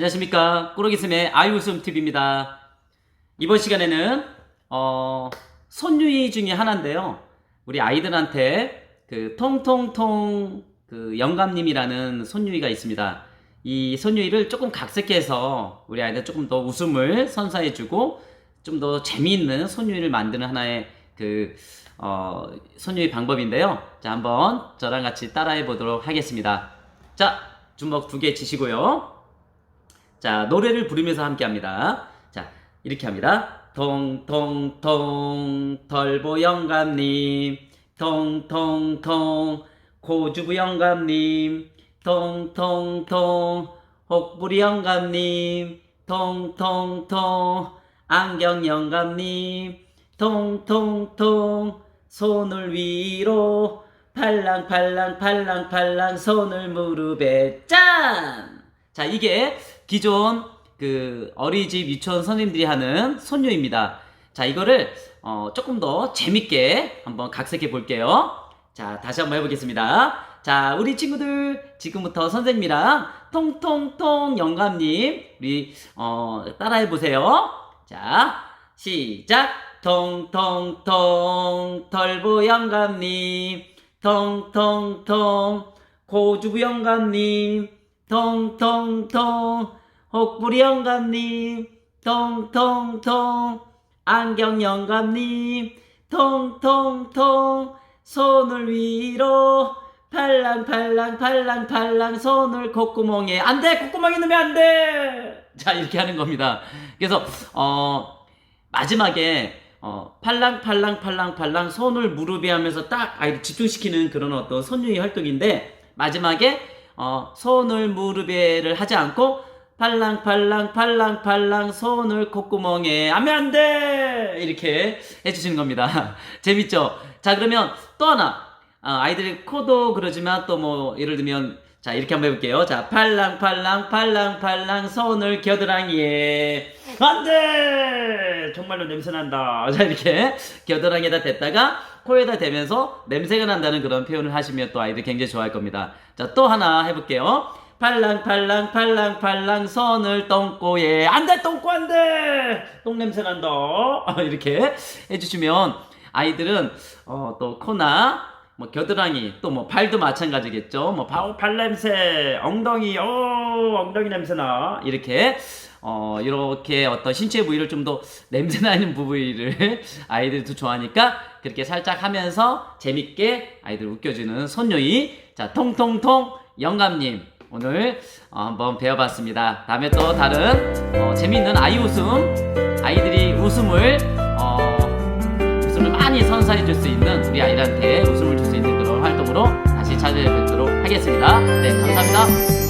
안녕하십니까. 꾸러기슴의 아이웃음TV입니다. 이번 시간에는 어, 손유이 중에 하나인데요. 우리 아이들한테 그 통통통 그 영감님이라는 손유이가 있습니다. 이 손유이를 조금 각색해서 우리 아이들 조금 더 웃음을 선사해주고 좀 더 재미있는 손유이를 만드는 하나의 그 어, 손유이 방법인데요. 자 한번 저랑 같이 따라해 보도록 하겠습니다. 자 주먹 두 개 치시고요 자, 노래를 부르면서 함께 합니다. 자, 이렇게 합니다. 통통통 털보 영감님, 통통통 고주부 영감님, 통통통 혹부리 영감님, 통통통 안경 영감님, 통통통 손을 위로 팔랑팔랑 팔랑팔랑 손을 무릎에 짠! 자, 이게 기존 그 어린이집 유치원 선생님들이 하는 손녀입니다. 자, 이거를 어, 조금 더 재밌게 한번 각색해 볼게요. 자, 다시 한번 해보겠습니다. 자, 우리 친구들 지금부터 선생님이랑 통통통 영감님 우리 어, 따라해 보세요. 자, 시작. 통통통 털보 영감님, 통통통 고주부 영감님. 통통통 혹부리 영감님. 통통통 안경 영감님. 통통통 손을 위로. 팔랑 팔랑 팔랑 팔랑. 손을 콧구멍에. 안돼! 콧구멍에 넣으면 안돼! 자 이렇게 하는 겁니다. 그래서 어 마지막에 어 팔랑 팔랑 팔랑 팔랑 손을 무릎에 하면서 딱 아이를 집중시키는 그런 어떤 손유의 활동인데 마지막에 어, 손을 무릎에를 하지 않고 팔랑 팔랑 팔랑 팔랑 손을 콧구멍에 하면 안 돼! 이렇게 해주시는 겁니다. 재밌죠? 자 그러면 또 하나 어, 아이들이 코도 그러지만 또 뭐 예를 들면 자 이렇게 한번 해볼게요. 자 팔랑 팔랑 팔랑 팔랑 손을 겨드랑이에 안 돼 정말로 냄새 난다. 자 이렇게 겨드랑이에다 댔다가 코에다 대면서 냄새가 난다는 그런 표현을 하시면 또 아이들 굉장히 좋아할 겁니다. 자 또 하나 해볼게요. 팔랑 팔랑 팔랑 팔랑 손을 똥꼬에 안 돼 똥꼬 안 돼 똥 냄새 난다 이렇게 해주시면 아이들은 어, 또 코나 뭐 겨드랑이 또 뭐 발도 마찬가지겠죠. 뭐 발, 발 냄새 엉덩이 어 엉덩이 냄새나. 이렇게 어 이렇게 어떤 신체 부위를 좀 더 냄새 나는 부위를 아이들도 좋아하니까 그렇게 살짝 하면서 재밌게 아이들 웃겨주는 손녀이. 자 통통통 영감님. 오늘 어, 한번 배워봤습니다. 다음에 또 다른 어, 재밌는 아이 웃음 아이들이 웃음을 어, 웃음을 많이 선사해 줄 수 있는 우리 아이들한테 웃음을 줄 수 있는 그런 활동으로 다시 찾아뵙도록 하겠습니다. 네, 감사합니다.